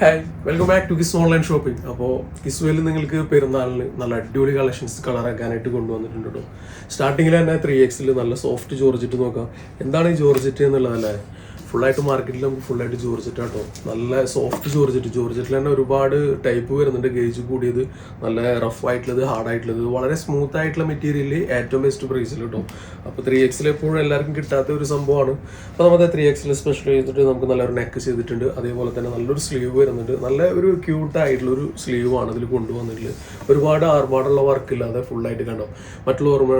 Hi welcome back to Kiss online shopping അപ്പോൾ കിസ്വയിൽ നിങ്ങൾക്ക് പെരുന്നാളിന് നല്ല അടിപൊളി കളക്ഷൻസ് കളറാക്കാനായിട്ട് കൊണ്ടുവന്നിട്ടുണ്ട് കേട്ടോ സ്റ്റാർട്ടിങ്ങിൽ തന്നെ ത്രീ എക്സിൽ നല്ല സോഫ്റ്റ് ജോർജറ്റ് നോക്കാം. എന്താണ് ഈ ജോർജറ്റ് എന്നുള്ളതല്ലേ? ഫുള്ളായിട്ട് മാർക്കറ്റിൽ നമുക്ക് ഫുള്ളായിട്ട് ജോർജറ്റ് കേട്ടോ നല്ല സോഫ്റ്റ് ജോർജറ്റ്. ജോർജറ്റിൽ തന്നെ ഒരുപാട് ടൈപ്പ് വരുന്നുണ്ട്. ഗേജ് കൂടിയത് നല്ല റഫ് ആയിട്ടുള്ളത് ഹാർഡ് ആയിട്ടുള്ളത്. വളരെ സ്മൂത്ത് ആയിട്ടുള്ള മെറ്റീരിയൽ ഏറ്റവും ബെസ്റ്റ് പ്രൈസിൽ കിട്ടും അപ്പോൾ ത്രീ എക്സിൽ എപ്പോഴും എല്ലാവർക്കും കിട്ടാത്ത ഒരു സംഭവമാണ്. അപ്പോൾ നമുക്ക് ത്രീ എക്സിൽ സ്പെഷ്യൽ ചെയ്തിട്ട് നമുക്ക് നല്ലൊരു നെക്ക് ചെയ്തിട്ടുണ്ട്. അതേപോലെ തന്നെ നല്ലൊരു സ്ലീവ് വരുന്നുണ്ട്. നല്ല ഒരു ക്യൂട്ട് ആയിട്ടുള്ള ഒരു സ്ലീവ് ആണ് ഇതിൽ കൊണ്ടുവന്നിട്ടുള്ളത്. ഒരുപാട് ആർഭാടുള്ള ഇല്ലാതെ ഫുള്ളായിട്ട് കണ്ടോ. മറ്റുള്ള ഓർമ്മ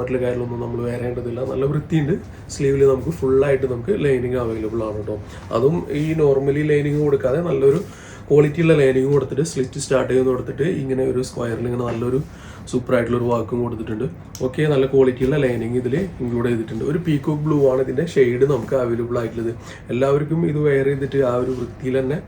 മറ്റുള്ള കാര്യങ്ങളൊന്നും നമ്മൾ വേറേണ്ടതില്ല നല്ല വൃത്തിയുണ്ട്. സ്ലീവിൽ നമുക്ക് ഫുള്ളായിട്ട് നമുക്ക് ലൈനിങ് അവൈലബിൾ ആണ് കേട്ടോ അതും ഈ നോർമലി ലൈനിങ് കൊടുക്കാതെ നല്ലൊരു ക്വാളിറ്റിയുള്ള ലൈനിങ് കൊടുത്തിട്ട് സ്ലിറ്റ് സ്റ്റാർട്ട് ചെയ്യുന്ന കൊടുത്തിട്ട് ഇങ്ങനെ ഒരു സ്ക്വയറിൽ ഇങ്ങനെ നല്ലൊരു സൂപ്പർ ആയിട്ടുള്ള ഒരു വർക്കും കൊടുത്തിട്ടുണ്ട്. ഓക്കെ നല്ല ക്വാളിറ്റിയുള്ള ലൈനിങ് ഇതിൽ ഇൻക്ലൂഡ് ചെയ്തിട്ടുണ്ട്. ഒരു പീക്കോക്ക് ബ്ലൂ ആണ് ഇതിന്റെ ഷെയ്ഡ് നമുക്ക് അവൈലബിൾ ആയിട്ടുള്ളത്. എല്ലാവർക്കും ഇത് വെയർ ചെയ്തിട്ട് ആ ഒരു വൃത്തിയിൽ തന്നെ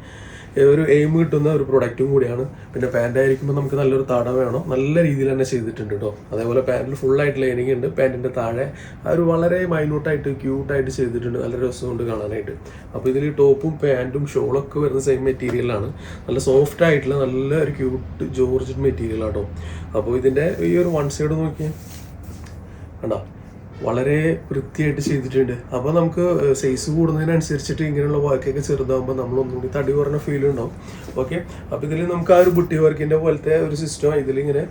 ഒരു എയിം കിട്ടുന്ന ഒരു പ്രൊഡക്റ്റും കൂടിയാണ്. പിന്നെ പാന്റ് ആയിരിക്കുമ്പോൾ നമുക്ക് നല്ലൊരു തട വേണം. നല്ല രീതിയിൽ തന്നെ ചെയ്തിട്ടുണ്ട് കേട്ടോ അതേപോലെ പാന്റിൽ ഫുൾ ആയിട്ട് ലൈനിങ് ഉണ്ട്. പാന്റിന്റെ താഴെ ഒരു വളരെ മൈന്യൂട്ടായിട്ട് ക്യൂട്ടായിട്ട് ചെയ്തിട്ടുണ്ട്. നല്ല രസമുണ്ട് കാണാനായിട്ട്. അപ്പോൾ ഇതിൽ ടോപ്പും പാന്റും ഷോളൊക്കെ വരുന്ന സെയിം മെറ്റീരിയലാണ് നല്ല സോഫ്റ്റ് ആയിട്ടുള്ള നല്ല ഒരു ക്യൂട്ട് മെറ്റീരിയൽ ആട്ടോ അപ്പോൾ ഇതിന്റെ ഈ ഒരു വൺ സൈഡ് നോക്കിയാൽ കണ്ടോ? വളരെ വൃത്തിയായിട്ട് ചെയ്തിട്ടുണ്ട്. അപ്പോൾ നമുക്ക് സൈസ് കൂടുന്നതിനനുസരിച്ചിട്ട് ഇങ്ങനെയുള്ള വർക്കൊക്കെ ചെറുതാകുമ്പോൾ നമ്മൾ കൂടി തടി കുറഞ്ഞ ഫീൽ ഉണ്ടാവും. ഓക്കെ അപ്പോൾ ഇതിൽ നമുക്ക് ആ ഒരു ബുട്ടി വർക്കിന്റെ പോലത്തെ ഒരു സിസ്റ്റം ഇതിലിങ്ങനെ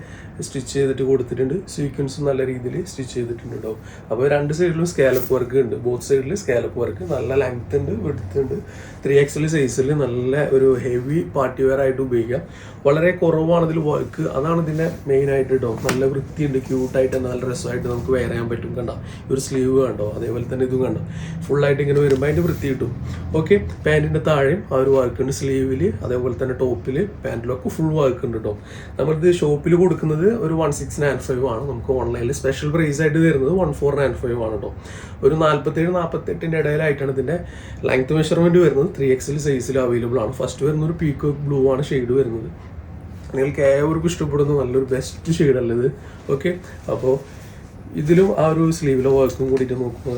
സ്റ്റിച്ച് ചെയ്തിട്ട് കൊടുത്തിട്ടുണ്ട്. സീക്വൻസ് നല്ല രീതിയിൽ സ്റ്റിച്ച് ചെയ്തിട്ടുണ്ട് കേട്ടോ അപ്പോൾ രണ്ട് സൈഡിലും സ്കാലപ്പ് വർക്ക് ഉണ്ട്. ബോത്ത് സൈഡിൽ സ്കാലപ്പ് വർക്ക് നല്ല ലെങ്ത് ഉണ്ട് വെടുത്തുണ്ട് ത്രീ എക്സൽ സൈസിൽ നല്ല ഒരു ഹെവി പാർട്ടി വെയർ ആയിട്ട് ഉപയോഗിക്കാം. വളരെ കുറവാണ് ഇതിൽ വർക്ക് അതാണ് ഇതിന്റെ മെയിൻ ആയിട്ട് കേട്ടോ നല്ല വൃത്തിയുണ്ട് ക്യൂട്ടായിട്ട് നല്ല രസമായിട്ട് നമുക്ക് വെയർ ചെയ്യാൻ പറ്റും കണ്ടോ? ഒരു സ്ലീവ് കണ്ടോ? അതേപോലെ തന്നെ ഇതും കണ്ടോ? ഫുള്ളായിട്ട് ഇങ്ങനെ വരുമ്പോൾ അതിന്റെ വൃത്തി കിട്ടും. ഓക്കെ പാന്റിന്റെ താഴെയും ആ ഒരു വർക്ക് ഉണ്ട്. സ്ലീവിൽ അതേപോലെ തന്നെ ടോപ്പിൽ പാന്റിലൊക്കെ ഫുൾ വർക്ക് ഉണ്ട് കേട്ടോ നമ്മളിത് ഷോപ്പിൽ കൊടുക്കുന്നത് ഒരു വൺ സിക്സ് നയൻ ഫൈവ് ആണ്. നമുക്ക് ഓൺലൈനിൽ സ്പെഷ്യൽ പ്രൈസ് ആയിട്ട് തരുന്നത് വൺ ഫോർ നയൻ ഫൈവ് ആണ് കേട്ടോ ഒരു നാൽപ്പത്തേഴ് നാൽപ്പത്തെട്ടിന്റെ ഇടയിലായിട്ടാണ് ഇതിന്റെ ലെങ്ത് മെഷർമെന്റ് വരുന്നത്. ത്രീ എക്സിൽ സൈസിൽ അവൈലബിൾ ആണ്. ഫസ്റ്റ് വരുന്ന ഒരു പീക്ക് ബ്ലൂ ആണ്. ഷെയ്ഡ് വരുന്നത്. നിങ്ങൾക്ക് ഏവർക്കും ഇഷ്ടപ്പെടുന്ന നല്ലൊരു ബെസ്റ്റ് ഷെയ്ഡല്ല ഇത്? ഓക്കെ അപ്പോൾ ഇതിലും ആ ഒരു സ്ലീവിലെ വർക്കും കൂടിയിട്ട് നോക്കുക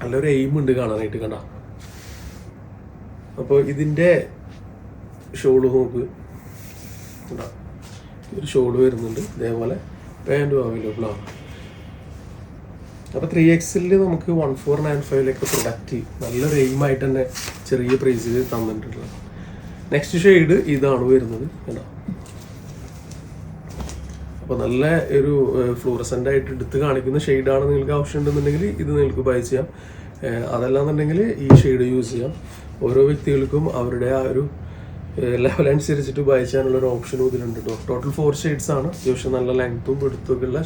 നല്ലൊരു എയിം ഉണ്ട് കാണാനായിട്ട് കണ്ട. അപ്പോൾ ഇതിന്റെ ഷോൾ നോക്ക്. ഒരു ഷോൾ വരുന്നുണ്ട്. ഇതേപോലെ പാന്റും അവൈലബിൾ ആണ്. അപ്പോൾ ത്രീ എക്സിൽ നമുക്ക് വൺ ഫോർ നയൻ ഫൈവിലൊക്കെ പ്രൊഡക്റ്റ് നല്ലൊരു എയിമായിട്ട് തന്നെ ചെറിയ പ്രൈസിൽ തന്നിട്ടുള്ളത്. നെക്സ്റ്റ് ഷെയ്ഡ് ഇതാണ് വരുന്നത്. കേട്ടോ അപ്പോൾ നല്ല ഒരു ഫ്ലൂറസന്റ് ആയിട്ട് എടുത്ത് കാണിക്കുന്ന ഷെയ്ഡാണ് നിങ്ങൾക്ക് ആവശ്യം ഉണ്ടെന്നുണ്ടെങ്കിൽ ഇത് നിങ്ങൾക്ക് ബൈ ചെയ്യാം. അതല്ലാന്നുണ്ടെങ്കിൽ ഈ ഷെയ്ഡ് യൂസ് ചെയ്യാം. ഓരോ വ്യക്തികൾക്കും അവരുടെ ആ ഒരു ലെവൽ അനുസരിച്ചിട്ട് ബൈ ചെയ്യാനുള്ള ഒരു ഓപ്ഷനും ഇതിലുണ്ട് കേട്ടോ ടോട്ടൽ ഫോർ ഷെയ്ഡ്സ് ആണ്. അത്യാവശ്യം നല്ല ലെങ്ത്തും എടുത്തൊക്കെ ഉള്ള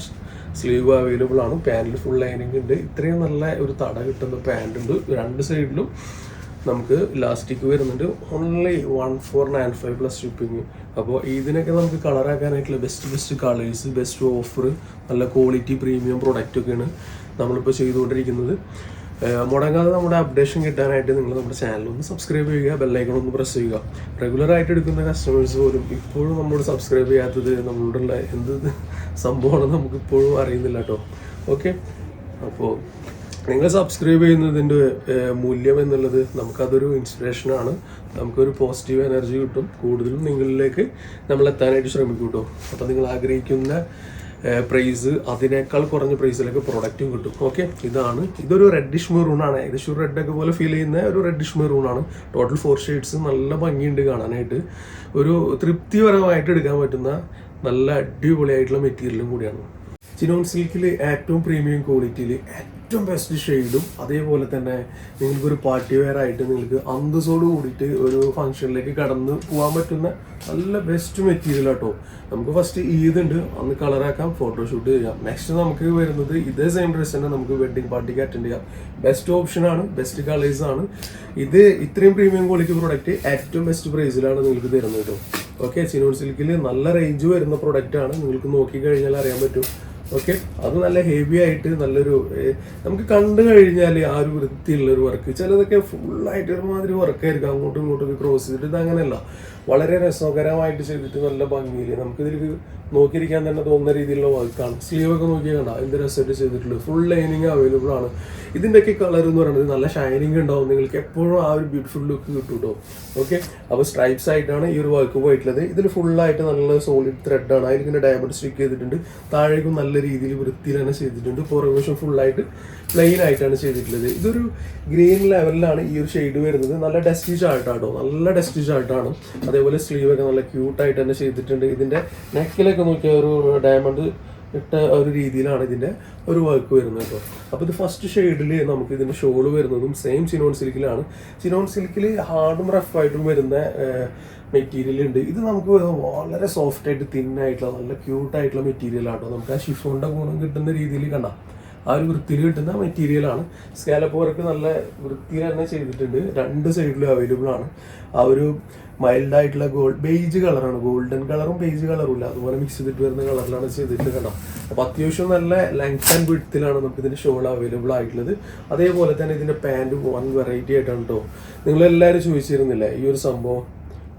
സ്ലീവ് അവൈലബിൾ ആണ്. പാന്റിൽ ഫുൾ ലൈനിങ് ഉണ്ട്. ഇത്രയും നല്ല ഒരു തട കിട്ടുന്ന പാന്റ് ഉണ്ട്. രണ്ട് സൈഡിലും നമുക്ക് ലാസ്റ്റിക്ക് വരുന്നുണ്ട്. Only one four nine five plus shipping അപ്പോൾ ഇതിനൊക്കെ നമുക്ക് കളറാക്കാനായിട്ടുള്ള best best colours best offer നല്ല ക്വാളിറ്റി പ്രീമിയം പ്രൊഡക്റ്റ് ഒക്കെയാണ് നമ്മളിപ്പോൾ ചെയ്തുകൊണ്ടിരിക്കുന്നത്. മുടങ്ങാതെ നമ്മുടെ അപ്ഡേഷൻ കിട്ടാനായിട്ട് നിങ്ങൾ നമ്മുടെ ചാനൽ ഒന്ന് സബ്സ്ക്രൈബ് ചെയ്യുക ബെല്ലൈക്കൺ ഒന്ന് പ്രസ് ചെയ്യുക. റെഗുലർ ആയിട്ട് എടുക്കുന്ന കസ്റ്റമേഴ്സ് പോലും ഇപ്പോഴും നമ്മളോട് സബ്സ്ക്രൈബ് ചെയ്യാത്തത് നമ്മളുടെ എന്ത് സംഭവമാണെന്ന് നമുക്കിപ്പോഴും അറിയുന്നില്ല കേട്ടോ. ഓക്കെ അപ്പോൾ നിങ്ങൾ സബ്സ്ക്രൈബ് ചെയ്യുന്നതിന്റെ മൂല്യം എന്നുള്ളത് നമുക്കതൊരു ഇൻസ്പിറേഷനാണ് നമുക്കൊരു പോസിറ്റീവ് എനർജി കിട്ടും. കൂടുതലും നിങ്ങളിലേക്ക് നമ്മൾ എത്താനായിട്ട് ശ്രമിക്കും കേട്ടോ. അപ്പോൾ നിങ്ങൾ ആഗ്രഹിക്കുന്ന പ്രൈസ് അതിനേക്കാൾ കുറഞ്ഞ പ്രൈസിലൊക്കെ പ്രൊഡക്റ്റും കിട്ടും. ഓക്കെ ഇതാണ്. ഇതൊരു റെഡിഷ് മെറൂൺ ആണ്. ഏകദേശം ഒരു റെഡ് ഒക്കെ പോലെ ഫീൽ ചെയ്യുന്ന ഒരു റെഡിഷ് മെറൂൺ ആണ്. ടോട്ടൽ ഫോർ ഷെയ്ഡ്സ് നല്ല ഭംഗിയുണ്ട് കാണാനായിട്ട്. ഒരു തൃപ്തിപരമായിട്ട് എടുക്കാൻ പറ്റുന്ന നല്ല അടിപൊളിയായിട്ടുള്ള മെറ്റീരിയലും കൂടിയാണ്. ചിനോൺ സിൽക്കിൽ ഏറ്റവും പ്രീമിയം ക്വാളിറ്റിയിൽ ഏറ്റവും ബെസ്റ്റ് ഷെയ്ഡും അതേപോലെ തന്നെ നിങ്ങൾക്കൊരു പാർട്ടി വെയർ ആയിട്ട് നിങ്ങൾക്ക് അന്തസ്സോട് കൂടിയിട്ട് ഒരു ഫംഗ്ഷനിലേക്ക് കടന്ന് പോകാൻ പറ്റുന്ന നല്ല ബെസ്റ്റ് മെറ്റീരിയൽ ആട്ടോ. നമുക്ക് ഫസ്റ്റ് ഈദ് ഉണ്ട് അന്ന് കളറാക്കാം ഫോട്ടോഷൂട്ട് ചെയ്യാം. നെക്സ്റ്റ് നമുക്ക് വരുന്നത് ഇതേ സെയിം ഡ്രസ് തന്നെ നമുക്ക് വെഡിങ് പാർട്ടിക്ക് അറ്റൻഡ് ചെയ്യാം. ബെസ്റ്റ് ഓപ്ഷൻ ആണ് ബെസ്റ്റ് കളേഴ്സ് ആണ്. ഇത് ഇത്രയും പ്രീമിയം ക്വാളിറ്റി പ്രോഡക്റ്റ് ഏറ്റവും ബെസ്റ്റ് പ്രൈസിലാണ് നിങ്ങൾക്ക് തരുന്നത് കേട്ടോ ഓക്കെ ചിനോൺ സിൽക്കിൽ നല്ല റേഞ്ച് വരുന്ന പ്രൊഡക്റ്റ് ആണ്. നിങ്ങൾക്ക് നോക്കി കഴിഞ്ഞാൽ അറിയാൻ പറ്റും. ഓക്കെ അത് നല്ല ഹെവി ആയിട്ട് നല്ലൊരു നമുക്ക് കണ്ടു കഴിഞ്ഞാൽ ആ ഒരു വൃത്തിയുള്ള ഒരു വർക്ക് ചിലതൊക്കെ ഫുള്ളായിട്ട് ഒരുമാതിരി വർക്കായിരിക്കും അങ്ങോട്ടും ഇങ്ങോട്ടും ക്രോസ് ചെയ്തിട്ട് ഇത് അങ്ങനെയല്ല. വളരെ രസകരമായിട്ട് ചെയ്തിട്ട് നല്ല ഭംഗിയിൽ നമുക്കിതിൽ നോക്കിയിരിക്കാൻ തന്നെ തോന്നുന്ന രീതിയിലുള്ള വർക്കാണ് സ്ലീവ് ഒക്കെ നോക്കിയാൽ കണ്ട? എന്ത് രസമായിട്ട് ചെയ്തിട്ടുള്ളത് ഫുൾ ലൈനിങ് അവൈലബിൾ ആണ്. ഇതിന്റെയൊക്കെ കളർ എന്ന് പറയുന്നത് നല്ല ഷൈനിങ് ഉണ്ടാവും. നിങ്ങൾക്ക് എപ്പോഴും ആ ഒരു ബ്യൂട്ടിഫുൾ ലുക്ക് കിട്ടും കേട്ടോ ഓക്കെ അപ്പോൾ സ്ട്രൈപ്സ് ആയിട്ടാണ് ഈ ഒരു വർക്ക് പോയിട്ടുള്ളത്. ഇതിൽ ഫുള്ളായിട്ട് നല്ല സോളിഡ് ത്രെഡ് ആണ്. അതിൽ പിന്നെ ഡയമണ്ട് സ്റ്റിക്ക് ചെയ്തിട്ടുണ്ട്. താഴേക്കും നല്ല രീതിയിൽ വൃത്തിയിൽ തന്നെ ചെയ്തിട്ടുണ്ട്. പുറകുവശം ഫുള്ളായിട്ട് പ്ലെയിൻ ആയിട്ടാണ് ചെയ്തിട്ടുള്ളത്. ഇതൊരു ഗ്രീൻ ലെവലിലാണ് ഈ ഒരു ഷെയ്ഡ് വരുന്നത്. നല്ല ഡസ്റ്റി ചാർട്ടാട്ടോ നല്ല ഡസ്റ്റി ചാർട്ടാണ് അതേപോലെ സ്ലീവ് ഒക്കെ നല്ല ക്യൂട്ടായിട്ട് തന്നെ ചെയ്തിട്ടുണ്ട്. ഇതിന്റെ നെക്കിലൊക്കെ നോക്കിയ ഒരു ഡയമണ്ട് ഇട്ട ഒരു രീതിയിലാണ് ഇതിന്റെ ഒരു വർക്ക് വരുന്നത് കേട്ടോ. അപ്പോൾ ഇത് ഫസ്റ്റ് ഷെയ്ഡിൽ നമുക്ക് ഇതിന്റെ ഷോൾ വരുന്നതും സെയിം ചിനോൺ സിൽക്കിലാണ് ചിനോൺ സിൽക്കിൽ ഹാർഡും റഫായിട്ടും വരുന്ന മെറ്റീരിയൽ ഉണ്ട്. ഇത് നമുക്ക് വളരെ സോഫ്റ്റ് ആയിട്ട് തിന്നായിട്ടുള്ള നല്ല ക്യൂട്ടായിട്ടുള്ള മെറ്റീരിയൽ ആട്ടോ. നമുക്ക് ആ ഷിഫോണിന്റെ ഗുണം കിട്ടുന്ന രീതിയിൽ കണ്ട. ആ ഒരു വൃത്തിയിൽ കിട്ടുന്ന മെറ്റീരിയലാണ് സ്കാലപ്പ് വർക്ക് നല്ല വൃത്തിയിൽ തന്നെ ചെയ്തിട്ടുണ്ട്. രണ്ട് സൈഡിലും അവൈലബിൾ ആണ്. ആ ഒരു മൈൽഡ് ആയിട്ടുള്ള ഗോൾഡ് ബേജ് കളറാണ് ഗോൾഡൻ കളറും ബേജ് കളറും ഇല്ല. അതുപോലെ മിക്സ് ചെയ്തിട്ട് വരുന്ന കളറിലാണ് ചെയ്തിട്ട് കണ്ടോ? അപ്പോൾ അത്യാവശ്യം നല്ല ലെങ്ത് ആൻഡ് വിഡ്ത്തിലാണ് നമുക്ക് ഇതിന്റെ ഷോൾ അവൈലബിൾ ആയിട്ടുള്ളത്. അതേപോലെ തന്നെ ഇതിന്റെ പാന്റ് വൺ വെറൈറ്റി ആയിട്ടാണ് കേട്ടോ നിങ്ങളെല്ലാവരും ചോദിച്ചിരുന്നില്ലേ ഈ ഒരു സംഭവം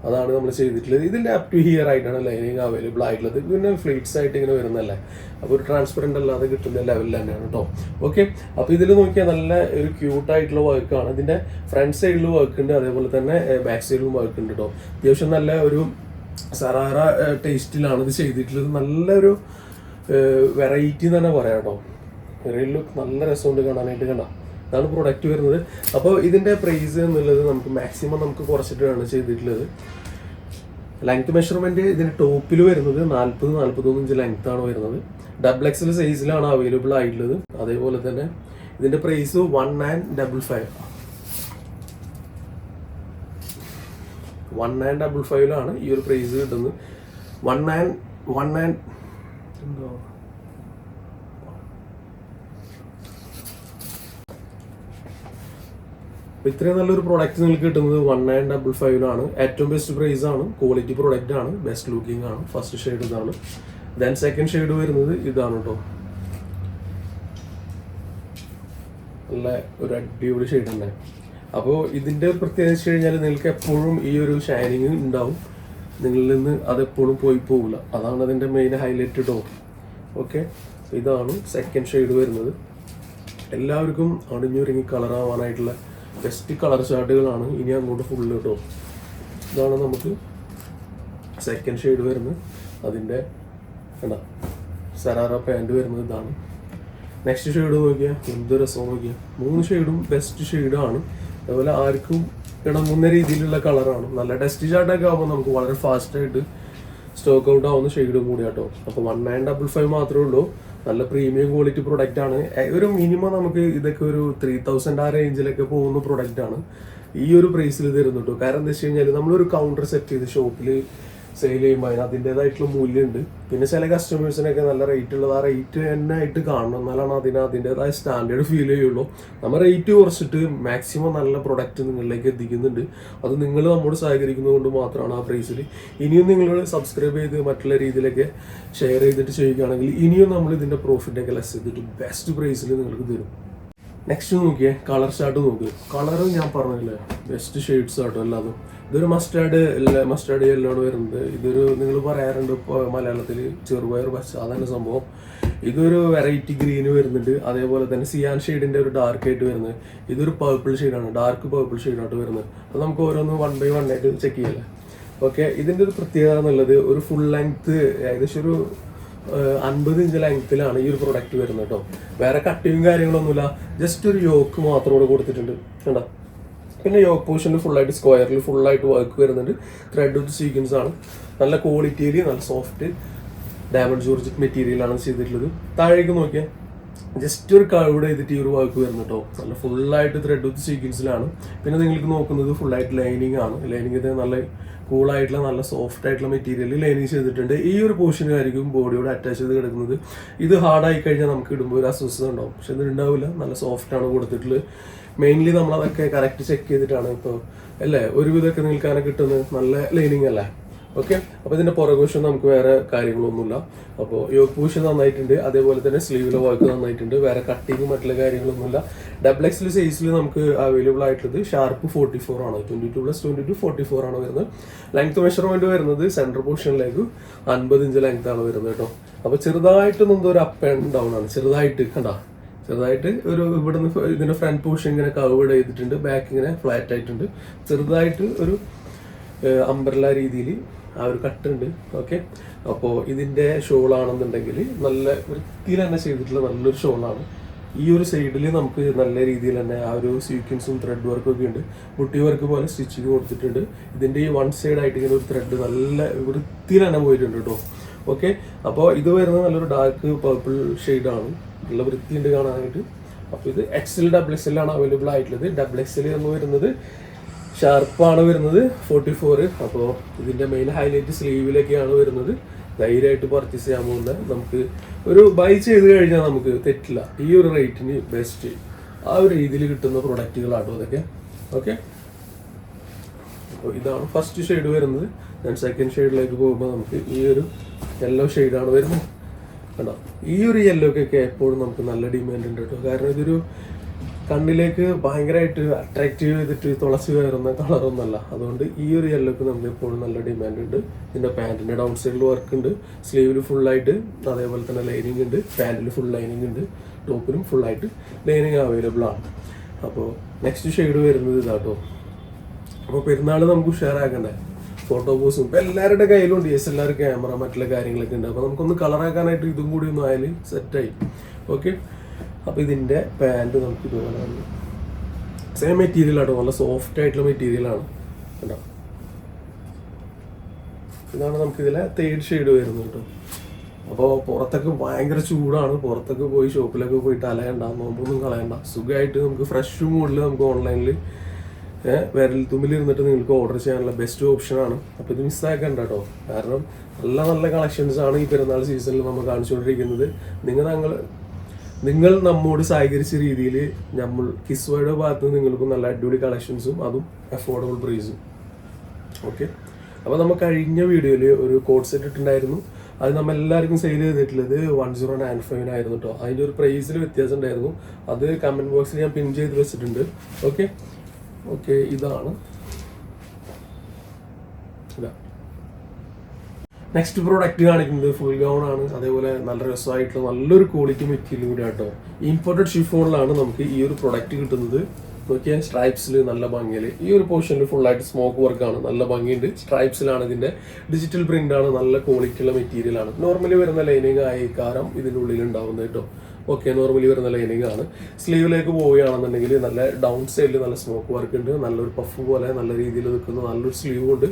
അതാണ് നമ്മൾ ചെയ്തിട്ടുള്ളത്. ഇതിന്റെ അപ് ടു ഹിയർ ആയിട്ടാണ് ലൈനിങ് അവൈലബിൾ ആയിട്ടുള്ളത്. പിന്നെ ഫ്ലീറ്റ്സ് ആയിട്ട് ഇങ്ങനെ വരുന്നല്ലേ അപ്പോൾ ഒരു ട്രാൻസ്പെറന്റ് അല്ലാതെ കിട്ടുന്ന ലെവലിൽ തന്നെയാണ് കേട്ടോ ഓക്കെ അപ്പോൾ ഇതിൽ നോക്കിയാൽ നല്ല ഒരു ക്യൂട്ട് ആയിട്ടുള്ള വർക്കാണ് ഇതിന്റെ ഫ്രണ്ട് സൈഡിൽ വർക്ക് ഉണ്ട്. അതേപോലെ തന്നെ ബാക്ക് സൈഡിലും വർക്ക് ഉണ്ട് കേട്ടോ അത്യാവശ്യം നല്ല ഒരു സറാറ ടേസ്റ്റിലാണ് ഇത് ചെയ്തിട്ടുള്ളത്. നല്ലൊരു വെറൈറ്റി എന്ന് തന്നെ പറയാം കേട്ടോ റിയൽ ലുക്ക് നല്ല രസമുണ്ട് കാണാനായിട്ട് കണ്ട? ഇതാണ് പ്രൊഡക്റ്റ് വരുന്നത്. അപ്പോൾ ഇതിന്റെ പ്രൈസ് എന്നുള്ളത് നമുക്ക് മാക്സിമം നമുക്ക് കുറച്ചിട്ടാണ് ചെയ്തിട്ടുള്ളത്. ലെങ്ത് മെഷർമെന്റ് ഇതിന്റെ ടോപ്പിൽ വരുന്നത് നാൽപ്പത് നാൽപ്പത്തൊന്നിഞ്ച് ആണ് വരുന്നത്. ഡബിൾ എക്സൽ സൈസിലാണ് അവൈലബിൾ ആയിട്ടുള്ളത്. അതേപോലെ തന്നെ ഇതിന്റെ price one nine double five one nine double ഫൈവിലാണ് ഈ ഒരു പ്രൈസ് കിട്ടുന്നത്. വൺ നയൻ വൺ നയൻ എന്തോ? അപ്പൊ ഇത്രയും നല്ലൊരു പ്രോഡക്റ്റ് നിങ്ങൾക്ക് കിട്ടുന്നത് വൺ നയൻ ഡബിൾ ഫൈവിലാണ് ഏറ്റവും ബെസ്റ്റ് പ്രൈസ് ആണ്. ക്വാളിറ്റി പ്രോഡക്റ്റ് ആണ്. ബെസ്റ്റ് ലുക്കിംഗ് ആണ്. ഫസ്റ്റ് ഷെയ്ഡ് ഇതാണ്. ദെൻ സെക്കൻഡ് ഷെയ്ഡ് വരുന്നത് ഇതാണ് കേട്ടോ നല്ല ഒരു അടിപൊളി ഷെയ്ഡ് തന്നെ അപ്പോൾ ഇതിന്റെ പ്രത്യേകത വെച്ച് കഴിഞ്ഞാൽ നിങ്ങൾക്ക് എപ്പോഴും ഈ ഒരു ഷൈനിങ് ഉണ്ടാവും. നിങ്ങളിൽ നിന്ന് അതെപ്പോഴും പോയി പോകില്ല അതാണ് അതിന്റെ മെയിൻ ഹൈലൈറ്റ് കേട്ടോ ഓക്കെ ഇതാണ് സെക്കൻഡ് ഷെയ്ഡ് വരുന്നത്. എല്ലാവർക്കും അണിഞ്ഞൊരുങ്ങി കളർ ബെസ്റ്റ് കളർ ചാർട്ടുകളാണ്. ഇനി അങ്ങോട്ട് ഫുള്ള് കേട്ടോ. ഇതാണ് നമുക്ക് സെക്കൻഡ് ഷെയ്ഡ് വരുന്നത്. അതിന്റെ എന്താ സരാറ പാന്റ് വരുന്നത് ഇതാണ്. നെക്സ്റ്റ് ഷെയ്ഡ് നോക്കിയാൽ എന്ത് രസം നോക്കിയാൽ മൂന്ന് ഷെയ്ഡും ബെസ്റ്റ് ഷെയ്ഡാണ് അതുപോലെ ആർക്കും ഇണങ്ങുന്ന രീതിയിലുള്ള കളറാണ് നല്ല ടെസ്റ്റ് ചാർട്ടൊക്കെ ആകുമ്പോൾ നമുക്ക് വളരെ ഫാസ്റ്റായിട്ട് സ്റ്റോക്ക് ഔട്ട് ആവുന്ന ഷെയ്ഡും കൂടിയാട്ടോ. അപ്പോൾ വൺ നയൻ ഡബിൾ ഫൈവ് മാത്രമേ ഉള്ളൂ. നല്ല പ്രീമിയം ക്വാളിറ്റി പ്രൊഡക്റ്റ് ആണ്. ഒരു മിനിമം നമുക്ക് ഇതൊക്കെ ഒരു ത്രീ തൗസൻഡ് ആ റേഞ്ചിലൊക്കെ പോകുന്ന പ്രൊഡക്റ്റ് ആണ്. ഈ ഒരു പ്രൈസിൽ തരുന്നുണ്ടോ. കാരണം എന്താ വെച്ച് കഴിഞ്ഞാൽ നമ്മളൊരു കൗണ്ടർ സെറ്റ് ചെയ്ത് ഷോപ്പിൽ സെയിൽ ചെയ്യുമ്പോൾ അതിന് അതിന്റെതായിട്ടുള്ള മൂല്യമുണ്ട്. പിന്നെ ചില കസ്റ്റമേഴ്സിനൊക്കെ നല്ല റേറ്റ് ഉള്ളത്. ആ റേറ്റ് തന്നെ ആയിട്ട് കാണണം. എന്നാലാണ് അതിന് അതിന്റെതായ സ്റ്റാൻഡേർഡ് ഫീൽ ചെയ്യുള്ളൂ. നമ്മൾ റേറ്റ് കുറച്ചിട്ട് മാക്സിമം നല്ല പ്രൊഡക്റ്റ് നിങ്ങളിലേക്ക് എത്തിക്കുന്നുണ്ട്. അത് നിങ്ങൾ നമ്മോട് സഹകരിക്കുന്നത് കൊണ്ട് മാത്രമാണ് ആ പ്രൈസിൽ ഇനിയും നിങ്ങൾ സബ്സ്ക്രൈബ് ചെയ്ത് മറ്റുള്ള രീതിയിലൊക്കെ ഷെയർ ചെയ്തിട്ട് ചെയ്യുകയാണെങ്കിൽ ഇനിയും നമ്മൾ ഇതിന്റെ പ്രോഫിറ്റൊക്കെ ലെസ് ചെയ്തിട്ട് ബെസ്റ്റ് പ്രൈസിൽ നിങ്ങൾക്ക് തരും. നെക്സ്റ്റ് നോക്കിയേ കളർ ചാർട്ട് നോക്ക്. കളർ ഞാൻ പറഞ്ഞില്ലേ? ബെസ്റ്റ് ഷെയ്ഡ്സ് ആട്ടോ അല്ലാതെ ഇതൊരു മസ്റ്റാർഡ് മസ്റ്റാർഡ് യെല്ലോ ആണ് വരുന്നത്. ഇതൊരു നിങ്ങൾ പറയാറുണ്ട് ഇപ്പോൾ മലയാളത്തിൽ ചെറുപയർ പച്ച അതന്നെ സംഭവം. ഇതൊരു വെറൈറ്റി ഗ്രീന് വരുന്നുണ്ട്. അതേപോലെ തന്നെ സിയാൻ ഷെയ്ഡിന്റെ ഒരു ഡാർക്ക് ആയിട്ട് വരുന്നത്. ഇതൊരു പേർപ്പിൾ ഷെയ്ഡാണ് ഡാർക്ക് പേർപ്പിൾ ഷെയ്ഡായിട്ട് വരുന്നത്. അപ്പോൾ നമുക്ക് ഓരോന്ന് വൺ ബൈ വൺ ആയിട്ട് ചെക്ക് ചെയ്യല്ലേ ഓക്കെ ഇതിന്റെ ഒരു പ്രത്യേകത എന്നുള്ളത് ഒരു ഫുൾ ലെങ്ത് ഏകദേശം ഒരു അൻപത് ഇഞ്ച് ലെങ്ത്തിലാണ് ഈ ഒരു പ്രൊഡക്റ്റ് വരുന്നത് കേട്ടോ. വേറെ കട്ടിയും കാര്യങ്ങളൊന്നുമില്ല. ജസ്റ്റ് ഒരു യോക്ക് മാത്രം ഇവിടെ കൊടുത്തിട്ടുണ്ട്. കണ്ടോ? പിന്നെ യോഗ പോർഷനിൽ ഫുള്ളായിട്ട് സ്ക്വയറിൽ ഫുള്ളായിട്ട് വർക്ക് വരുന്നുണ്ട്. ത്രെഡ് വിത്ത് സീക്വൻസ് ആണ്. നല്ല ക്വാളിറ്റിയിൽ നല്ല സോഫ്റ്റ് ഡയമണ്ട് ജോർജിക് മെറ്റീരിയൽ ആണ് ചെയ്തിട്ടുള്ളത്. താഴേക്ക് നോക്കിയാൽ ജസ്റ്റ് ഒരു കഴിവിടെ ചെയ്തിട്ട് ഈ ഒരു വർക്ക് വരുന്നു കേട്ടോ നല്ല ഫുള്ളായിട്ട് ത്രെഡ് വിത്ത് സീക്വൻസിലാണ് പിന്നെ നിങ്ങൾക്ക് നോക്കുന്നത് ഫുള്ളായിട്ട് ലൈനിങ് ആണ്. ലൈനിങ് ഇത് നല്ല കൂളായിട്ടുള്ള നല്ല സോഫ്റ്റ് ആയിട്ടുള്ള മെറ്റീരിയൽ ലൈനിങ് ചെയ്തിട്ടുണ്ട്. ഈ ഒരു പോർഷനായിരിക്കും ബോഡിയോട് അറ്റാച്ച് ചെയ്ത് കിടക്കുന്നത്. ഇത് ഹാർഡായി കഴിഞ്ഞാൽ നമുക്ക് ഇടുമ്പോൾ ഒരു അസ്വസ്ഥത ഉണ്ടാവും. പക്ഷെ ഇത് ഉണ്ടാവില്ല നല്ല സോഫ്റ്റ് ആണ് കൊടുത്തിട്ടുള്ളത്. മെയിൻലി നമ്മൾ അതൊക്കെ കറക്റ്റ് ചെക്ക് ചെയ്തിട്ടാണ് ഇപ്പോൾ അല്ലേ? ഒരുവിധമൊക്കെ നിൽക്കാനൊക്കെ കിട്ടുന്നത് നല്ല ലൈനിങ് അല്ലേ? ഓക്കെ അപ്പോൾ ഇതിന്റെ പുറകുവശം നമുക്ക് വേറെ കാര്യങ്ങളൊന്നുമില്ല. അപ്പോൾ യോഗ് പൂഷൻ നന്നായിട്ടുണ്ട് അതേപോലെ തന്നെ സ്ലീവിലെ വർക്ക് നന്നായിട്ടുണ്ട് വേറെ കട്ടിങ്ങും മറ്റുള്ള കാര്യങ്ങളൊന്നുമില്ല. ഡബിൾ എക്സിൽ സൈസിൽ നമുക്ക് അവൈലബിൾ ആയിട്ടുള്ളത് ഷാർപ്പ് ഫോർട്ടി ഫോർ ആണ്. Twenty two plus twenty two forty four ആണ് വരുന്നത്. ലെങ്ത് മെഷർമെന്റ് വരുന്നത് സെന്റർ പോർഷനിലേക്ക് അൻപത് ഇഞ്ച് ലെങ്ത് ആണ് വരുന്നത് കേട്ടോ. അപ്പോൾ നമുക്ക് ഒരു അപ്പ് ആൻഡ് ഡൗൺ ആണ്. ചെറുതായിട്ട് കണ്ടാ? ചെറുതായിട്ട് ഒരു ഇവിടുന്ന് ഇതിന്റെ ഫ്രണ്ട് പോർഷൻ ഇങ്ങനെ കവേഡ് ചെയ്തിട്ടുണ്ട്. ബാക്ക് ഇങ്ങനെ ഫ്ലാറ്റ് ആയിട്ടുണ്ട്. ചെറുതായിട്ട് ഒരു അംബ്രല രീതിയിൽ ആ ഒരു കട്ടുണ്ട് ഓക്കെ അപ്പോൾ ഇതിന്റെ ഷോൾ ആണെന്നുണ്ടെങ്കിൽ നല്ല വൃത്തിയിൽ തന്നെ ചെയ്തിട്ടുള്ള നല്ലൊരു ഷോളാണ് ഈ ഒരു സൈഡിൽ നമുക്ക് നല്ല രീതിയിൽ തന്നെ ആ ഒരു സീക്വൻസും ത്രെഡ് വർക്കും ഒക്കെ ഉണ്ട്. മുട്ടി വർക്ക് പോലെ സ്റ്റിച്ചിങ് കൊടുത്തിട്ടുണ്ട്. ഇതിന്റെ ഈ വൺ സൈഡ് ആയിട്ട് ഇങ്ങനെ ഒരു ത്രെഡ് നല്ല വൃത്തിയിൽ തന്നെ പോയിട്ടുണ്ട് കേട്ടോ ഓക്കെ അപ്പോൾ ഇത് വരുന്നത് നല്ലൊരു ഡാർക്ക് പർപ്പിൾ ആണ്. നല്ല വൃത്തിയുണ്ട് കാണാനായിട്ട്. അപ്പോൾ ഇത് എക്സൽ ഡബിൾ എക്സൽ ആണ് അവൈലബിൾ ആയിട്ടുള്ളത്. ഡബിൾ എക്സൽ എന്ന് വരുന്നത് ഷാർപ്പാണ് വരുന്നത് ഫോർട്ടി ഫോർ അപ്പോൾ ഇതിന്റെ മെയിൻ ഹൈലൈറ്റ് സ്ലീവിലൊക്കെയാണ് വരുന്നത്. ധൈര്യമായിട്ട് പർച്ചേസ് ചെയ്യാൻ പോകുന്നത്. നമുക്ക് ഒരു ബൈ ചെയ്ത് കഴിഞ്ഞാൽ നമുക്ക് തെറ്റില്ല. ഈ ഒരു റേറ്റിന് ബെസ്റ്റ് ആ ഒരു രീതിയിൽ കിട്ടുന്ന പ്രൊഡക്റ്റുകളാട്ടോ അതൊക്കെ ഓക്കെ അപ്പോൾ ഇതാണ് ഫസ്റ്റ് ഷെയ്ഡ് വരുന്നത്. ഞാൻ സെക്കൻഡ് ഷെയ്ഡിലേക്ക് പോകുമ്പോൾ നമുക്ക് ഈ ഒരു യെല്ലോ ഷെയ്ഡാണ് വരുന്നത്. കണ്ടോ? ഈ ഒരു യെല്ലോക്കൊക്കെ എപ്പോഴും നമുക്ക് നല്ല ഡിമാൻഡ് ഉണ്ട് കേട്ടോ. കാരണം ഇതൊരു കണ്ണിലേക്ക് ഭയങ്കരമായിട്ട് അട്രാക്റ്റീവ് ചെയ്തിട്ട് തുളച്ച് കയറുന്ന കളറൊന്നല്ല അതുകൊണ്ട് ഈ ഒരു യെല്ലോക്ക് നമുക്ക് എപ്പോഴും നല്ല ഡിമാൻഡ് ഉണ്ട്. ഇതിന്റെ പാന്റിന്റെ ഡൗൺ സൈഡിൽ വർക്ക് ഉണ്ട് സ്ലീവിൽ ഫുള്ളായിട്ട് അതേപോലെ തന്നെ ലൈനിങ് ഉണ്ട്. പാന്റിൽ ഫുൾ ലൈനിങ് ഉണ്ട്. ടോപ്പിലും ഫുള്ളായിട്ട് ലൈനിങ് അവൈലബിൾ ആണ്. അപ്പോൾ നെക്സ്റ്റ് ഷെയ്ഡ് വരുന്നത് ഇതാട്ടോ അപ്പോൾ പെരുന്നാൾ നമുക്ക് ഉഷാറാക്കണ്ടേ ഫോട്ടോ പോസും ഇപ്പം എല്ലാവരുടെ കയ്യിലും ഉണ്ട് എസ് എൽ ആർ ക്യാമറ മറ്റുള്ള കാര്യങ്ങളൊക്കെ ഉണ്ട്. അപ്പോൾ നമുക്കൊന്ന് കളർ ആക്കാനായിട്ട് ഇതും കൂടി ഒന്ന് ആയാൽ സെറ്റായി ഓക്കെ അപ്പോൾ ഇതിന്റെ പാന്റ് നമുക്ക് ഇതുപോലെ സെയിം മെറ്റീരിയൽ ആട്ടോ. നല്ല സോഫ്റ്റ് ആയിട്ടുള്ള മെറ്റീരിയലാണ് കേട്ടോ ഇതാണ് നമുക്ക് ഇതിലെ തേർഡ് ഷെയ്ഡ് വരുന്നത് കേട്ടോ. അപ്പോൾ പുറത്തൊക്കെ ഭയങ്കര ചൂടാണ്. പുറത്തൊക്കെ പോയി ഷോപ്പിലൊക്കെ പോയിട്ട് അലയണ്ട. നോമ്പൊന്നും കളയണ്ട. സുഖമായിട്ട് നമുക്ക് ഫ്രഷ് മൂഡിൽ നമുക്ക് ഓൺലൈനിൽ വിരൽ തുമ്പിൽ ഇരുന്നിട്ട് നിങ്ങൾക്ക് ഓർഡർ ചെയ്യാനുള്ള ബെസ്റ്റ് ഓപ്ഷനാണ് അപ്പോൾ ഇത് മിസ്സാക്കണ്ട കേട്ടോ കാരണം നല്ല നല്ല കളക്ഷൻസ് ആണ് ഈ പെരുന്നാൾ സീസണിൽ നമ്മൾ കാണിച്ചുകൊണ്ടിരിക്കുന്നത്. നിങ്ങൾ ഞങ്ങൾ നിങ്ങൾ നമ്മോട് സഹകരിച്ച രീതിയിൽ നമ്മൾ കിസ്വയുടെ ഭാഗത്ത് നിന്ന് നിങ്ങൾക്ക് നല്ല അടിപൊളി കളക്ഷൻസും അതും അഫോർഡബിൾ പ്രൈസും ഓക്കെ അപ്പോൾ നമ്മൾ കഴിഞ്ഞ വീഡിയോയിൽ ഒരു കോഡ് സെറ്റ് ഇട്ടുണ്ടായിരുന്നു അത് നമ്മൾ എല്ലാവർക്കും സെയിൽ ചെയ്തിട്ടുള്ളത് വൺ സീറോ നയൻ ഫൈവിനായിരുന്നു കേട്ടോ അതിന്റെ ഒരു പ്രൈസിൽ വ്യത്യാസം ഉണ്ടായിരുന്നു. അത് കമന്റ് ബോക്സിൽ ഞാൻ പിൻ ചെയ്ത് വെച്ചിട്ടുണ്ട്. ഓക്കെ ഓക്കെ ഇതാണ്. ഇതാ. നെക്സ്റ്റ് പ്രോഡക്റ്റ് കാണിക്കുന്നത് ഫുൾ ഗൗൺ ആണ്. അതേപോലെ നല്ല രസമായിട്ടുള്ള നല്ലൊരു ക്വാളിറ്റി മെറ്റീരിയൽ കൂടി ആട്ടോ. ഇമ്പോർട്ടഡ് ഷിഫോണിലാണ് നമുക്ക് ഈ ഒരു പ്രൊഡക്റ്റ് കിട്ടുന്നത്. നോക്കിയാൽ സ്ട്രൈപ്സിൽ നല്ല ഭംഗിയിൽ ഈ ഒരു പോർഷനിൽ ഫുൾ ആയിട്ട് സ്മോക്ക് വർക്കാണ് നല്ല ഭംഗിയുണ്ട്. സ്ട്രൈപ്സിലാണ് ഇതിന്റെ ഡിജിറ്റൽ പ്രിന്റ് ആണ്. നല്ല ക്വാളിറ്റിയുള്ള മെറ്റീരിയലാണ് നോർമലി വരുന്ന ലൈനിങ് ആയി കാരം ഇതിന്റെ ഉള്ളിൽ ഉണ്ടാവുന്നത് കേട്ടോ. ഓക്കെ നോർമലി വരുന്ന ലൈനിങ് ആണ്. സ്ലീവിലേക്ക് പോവുകയാണെന്നുണ്ടെങ്കിൽ നല്ല ഡൗൺ സൈഡിൽ നല്ല സ്മോക്ക് വർക്ക് ഉണ്ട്. നല്ലൊരു പഫ് പോലെ നല്ല രീതിയിൽ നിൽക്കുന്ന. നല്ലൊരു സ്ലീവ് ഉണ്ട്.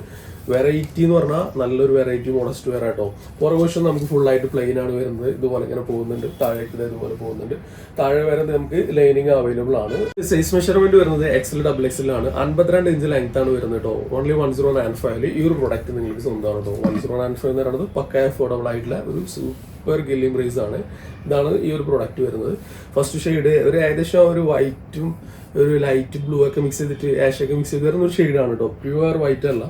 വെറൈറ്റി എന്ന് പറഞ്ഞാൽ നല്ലൊരു വെറൈറ്റി മോഡസ്റ്റ് വെയർ ആട്ടോ. പുറകുവശം നമുക്ക് ഫുൾ ആയിട്ട് പ്ലെയിൻ ആണ് വരുന്നത്. ഇതുപോലെ ഇങ്ങനെ പോകുന്നുണ്ട്. താഴേക്ക് ഇതുപോലെ പോകുന്നുണ്ട്. താഴെ വരുന്നത് നമുക്ക് ലൈനിങ് അവൈലബിൾ ആണ്. സൈസ് മെഷർമെന്റ് വരുന്നത് എക്സൽ ഡബിൾ എക്സൽ ആണ്. അൻപത്തിരണ്ട് ഇഞ്ച് ലെങ്ത് ആണ് വരുന്നത് കേട്ടോ ഓൺലി വൺ സീറോ നയൻ ഫൈവിൽ ഈ ഒരു പ്രൊഡക്റ്റ് നിങ്ങൾക്ക് സ്വന്തമാണ് കേട്ടോ വൺ സീറോ നയൻ ഫൈവ് എന്ന് പറയുന്നത് പക്ക അഫോർഡബിൾ ആയിട്ടുള്ള ഒരു സൂപ്പർ ഗില്ലിയും പ്രൈസ് ആണ്. ഇതാണ് ഈ ഒരു പ്രൊഡക്റ്റ് വരുന്നത്. ഫസ്റ്റ് ഷെയ്ഡ് ഒരു ഏകദേശം ഒരു വൈറ്റും ഒരു ലൈറ്റ് ബ്ലൂ ഒക്കെ മിക്സ് ചെയ്തിട്ട് ആഷ് ഒക്കെ മിക്സ് ചെയ്ത് വരുന്ന ഒരു ഷെയ്ഡാണ് കേട്ടോ പ്യുവർ വൈറ്റ് അല്ല.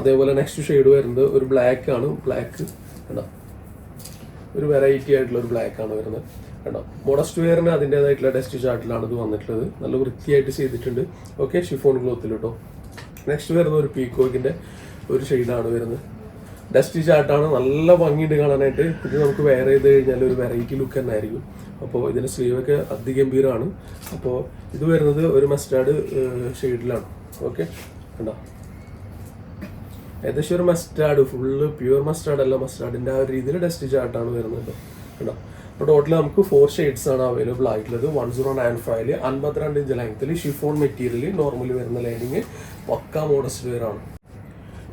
അതേപോലെ നെക്സ്റ്റ് ഷെയ്ഡ് വരുന്നത് ഒരു ബ്ലാക്ക് ആണ്. ബ്ലാക്ക് കണ്ടോ? ഒരു വെറൈറ്റി ആയിട്ടുള്ള ഒരു ബ്ലാക്ക് ആണ് വരുന്നത്. കണ്ടോ? മോഡസ്റ്റ് വെയറിന് അതിന്റെതായിട്ടുള്ള ഡസ്റ്റ് ചാർട്ടിലാണ് ഇത് വന്നിട്ടുള്ളത്. നല്ല വൃത്തിയായിട്ട് ചെയ്തിട്ടുണ്ട്. ഓക്കെ ഷിഫോൺ ക്ലോത്തിൽ കേട്ടോ നെക്സ്റ്റ് വരുന്ന ഒരു പീക്കോക്കിന്റെ ഒരു ഷെയ്ഡാണ് വരുന്നത്. ഡസ്റ്റി ചാർട്ടാണ് നല്ല ഭംഗിയുണ്ട് കാണാനായിട്ട്. ഇത് നമുക്ക് വെയർ ചെയ്ത് കഴിഞ്ഞാൽ ഒരു വെറൈറ്റി ലുക്ക് തന്നെ ആയിരിക്കും. അപ്പോൾ ഇതിന്റെ സ്ലീവൊക്കെ അതിഗംഭീരമാണ്. അപ്പോൾ ഇത് വരുന്നത് ഒരു മസ്റ്റാർഡ് ഷെയ്ഡിലാണ് ഓക്കെ കണ്ടോ? ഏകദേശം ഒരു മസ്റ്റാർഡ് ഫുള്ള് പ്യുവർ മസ്റ്റാർഡ് അല്ല. മസ്റ്റാർഡിന്റെ ആ ഒരു രീതിയിൽ ഡസ്റ്റ് ചാർട്ടാണ് വരുന്നത് കേട്ടോ. അപ്പോൾ ടോട്ടൽ നമുക്ക് ഫോർ ഷെയ്ഡ്സ് ആണ് അവൈലബിൾ ആയിട്ടുള്ളത്. വൺ സീറോ നയൻ ഫൈവിൽ അൻപത്തിരണ്ട് ഇഞ്ച് ലെങ്ത്തിൽ ഷിഫോൺ മെറ്റീരിയൽ നോർമലി വരുന്ന ലൈനിങ് പക്ക മോഡസ്റ്റ് വെയർ ആണ്.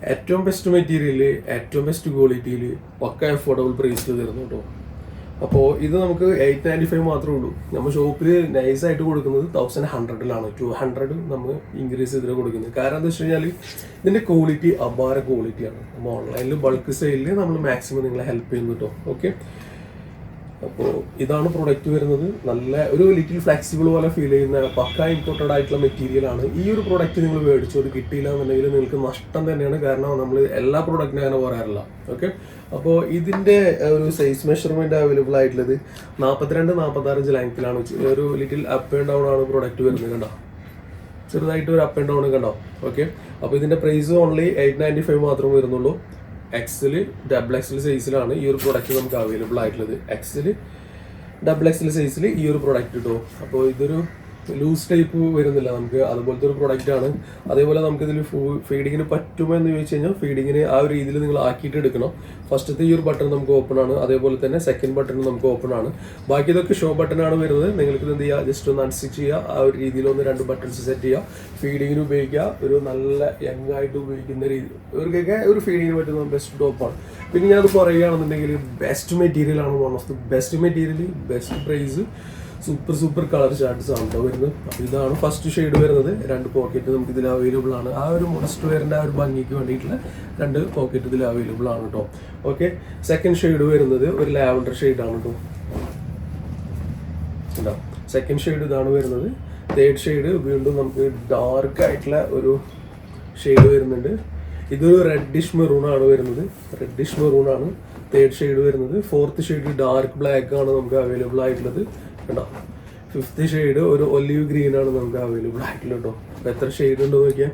ഏറ്റവും ബെസ്റ്റ് മെറ്റീരിയൽ ഏറ്റവും ബെസ്റ്റ് ക്വാളിറ്റിയിൽ പക്ക അഫോർഡബിൾ പ്രൈസിൽ തരുന്നു കേട്ടോ അപ്പോൾ ഇത് നമുക്ക് എയ്റ്റ് നയന്റി ഫൈവ് മാത്രമേ ഉള്ളൂ നമ്മൾ ഷോപ്പിൽ നൈസായിട്ട് കൊടുക്കുന്നത് തൗസൻഡ് ഹൺഡ്രഡിലാണ് ടു ഹൺഡ്രഡ് നമ്മൾ ഇൻക്രീസ് ചെയ്തിട്ട് കൊടുക്കുന്നത്. കാരണം എന്താ വെച്ച് കഴിഞ്ഞാൽ ഇതിന്റെ ക്വാളിറ്റി അപാര ക്വാളിറ്റിയാണ് നമ്മൾ ഓൺലൈനിൽ ബൾക്ക് സെയിലിൽ നമ്മൾ മാക്സിമം നിങ്ങളെ ഹെൽപ്പ് ചെയ്യുന്നു കേട്ടോ ഓക്കെ അപ്പോൾ ഇതാണ് പ്രൊഡക്റ്റ് വരുന്നത്. നല്ല ഒരു ലിറ്റിൽ ഫ്ലെക്സിബിൾ പോലെ ഫീൽ ചെയ്യുന്ന പക്ക ഇമ്പോർട്ടഡ് ആയിട്ടുള്ള മെറ്റീരിയൽ ആണ്. ഈ ഒരു പ്രൊഡക്റ്റ് നിങ്ങൾ മേടിച്ചു അത് കിട്ടിയില്ല എന്നുണ്ടെങ്കിൽ നിങ്ങൾക്ക് നഷ്ടം തന്നെയാണ്. കാരണം നമ്മൾ എല്ലാ പ്രൊഡക്റ്റിനും അങ്ങനെ പറയാറില്ല. ഓക്കെ അപ്പോൾ ഇതിന്റെ ഒരു സൈസ് മെഷർമെന്റ് അവൈലബിൾ ആയിട്ടുള്ളത് നാൽപ്പത്തിരണ്ട് നാൽപ്പത്താറഞ്ച് ലെങ്ത്തിലാണ് ഒരു ലിറ്റിൽ അപ്പ് ആൻഡ് ഡൗൺ ആണ് പ്രൊഡക്റ്റ് വരുന്നത് കണ്ടോ? ചെറുതായിട്ട് ഒരു അപ്പ് ആൻഡ് ഡൗൺ കണ്ടോ? ഓക്കെ അപ്പോൾ ഇതിന്റെ price only eight ninety five മാത്രമേ വരുന്നുള്ളൂ. എക്സൽ ഡബിൾ എക്സൽ സൈസിലാണ് ഈ ഒരു പ്രൊഡക്റ്റ് നമുക്ക് അവൈലബിൾ ആയിട്ടുള്ളത്. എക്സിൽ ഡബിൾ എക്സൽ സൈസിൽ ഈ ഒരു പ്രൊഡക്റ്റ് കിട്ടും അപ്പോൾ ഇതൊരു ലൂസ് ടൈപ്പ് വരുന്നില്ല. നമുക്ക് അതുപോലത്തെ ഒരു പ്രൊഡക്റ്റ് ആണ്. അതേപോലെ നമുക്ക് ഇതിൽ ഫീഡിങ്ങിന് പറ്റുമോ എന്ന് ചോദിച്ചു കഴിഞ്ഞാൽ ഫീഡിങ്ങിന് ആ ഒരു രീതിയിൽ നിങ്ങൾ ആക്കിയിട്ട് എടുക്കണം. ഫസ്റ്റത്തെ ഈ ഒരു ബട്ടൺ നമുക്ക് ഓപ്പൺ ആണ്. അതേപോലെ തന്നെ സെക്കൻഡ് ബട്ടൺ നമുക്ക് ഓപ്പൺ ആണ്. ബാക്കി ഇതൊക്കെ ഷോ ബട്ടൺ ആണ് വരുന്നത്. നിങ്ങൾക്ക് എന്ത് ചെയ്യുക ജസ്റ്റ് ഒന്ന് അൺസ്റ്റിച്ച് ചെയ്യുക ആ ഒരു രീതിയിൽ ഒന്ന് രണ്ട് ബട്ടൺസ് സെറ്റ് ചെയ്യുക ഫീഡിങ്ങിന് ഉപയോഗിക്കുക. ഒരു നല്ല യങ് ആയിട്ട് ഉപയോഗിക്കുന്ന രീതി ഇവർക്കൊക്കെ ഒരു ഫീഡിങ്ങിന് പറ്റുന്ന ബെസ്റ്റ് ടോപ്പാണ് പിന്നെ ഞാനത് പറയുകയാണെന്നുണ്ടെങ്കിൽ ബെസ്റ്റ് മെറ്റീരിയൽ ആണ് one of the best material best price super super colour shorts ആണ് കേട്ടോ വരുന്നത്. അപ്പോൾ ഇതാണ് ഫസ്റ്റ് ഷെയ്ഡ് വരുന്നത്. രണ്ട് പോക്കറ്റ് നമുക്ക് ഇതിൽ അവൈലബിൾ ആണ്. ആ ഒരു മോഡസ്റ്റ് വെയറിന്റെ ആ ഒരു ഭംഗിക്ക് വേണ്ടിയിട്ടുള്ള രണ്ട് പോക്കറ്റ് ഇതിൽ അവൈലബിൾ ആണ് കേട്ടോ ഓക്കെ സെക്കൻഡ് ഷെയ്ഡ് വരുന്നത് ഒരു ലാവൻഡർ ഷെയ്ഡാണ് കേട്ടോ ഉണ്ടോ സെക്കൻഡ് ഷെയ്ഡ് ഇതാണ് വരുന്നത്. തേർഡ് ഷെയ്ഡ് വീണ്ടും നമുക്ക് ഡാർക്ക് ആയിട്ടുള്ള ഒരു ഷെയ്ഡ് വരുന്നുണ്ട്. ഇതൊരു റെഡിഷ് മെറൂൺ ആണ് വരുന്നത്. റെഡിഷ് മെറൂൺ ആണ് തേർഡ് ഷെയ്ഡ് വരുന്നത്. ഫോർത്ത് ഷെയ്ഡ് ഡാർക്ക് ബ്ലാക്ക് ആണ് നമുക്ക് അവൈലബിൾ ആയിട്ടുള്ളത്. കേട്ടോ. ഫിഫ്ത്ത് ഷെയ്ഡ് ഒരു ഒലിവ് ഗ്രീൻ ആണ് നമുക്ക് അവൈലബിൾ ആയിട്ടുള്ള കേട്ടോ. അപ്പോൾ എത്ര ഷെയ്ഡ് ഉണ്ടോ നോക്കിയാൽ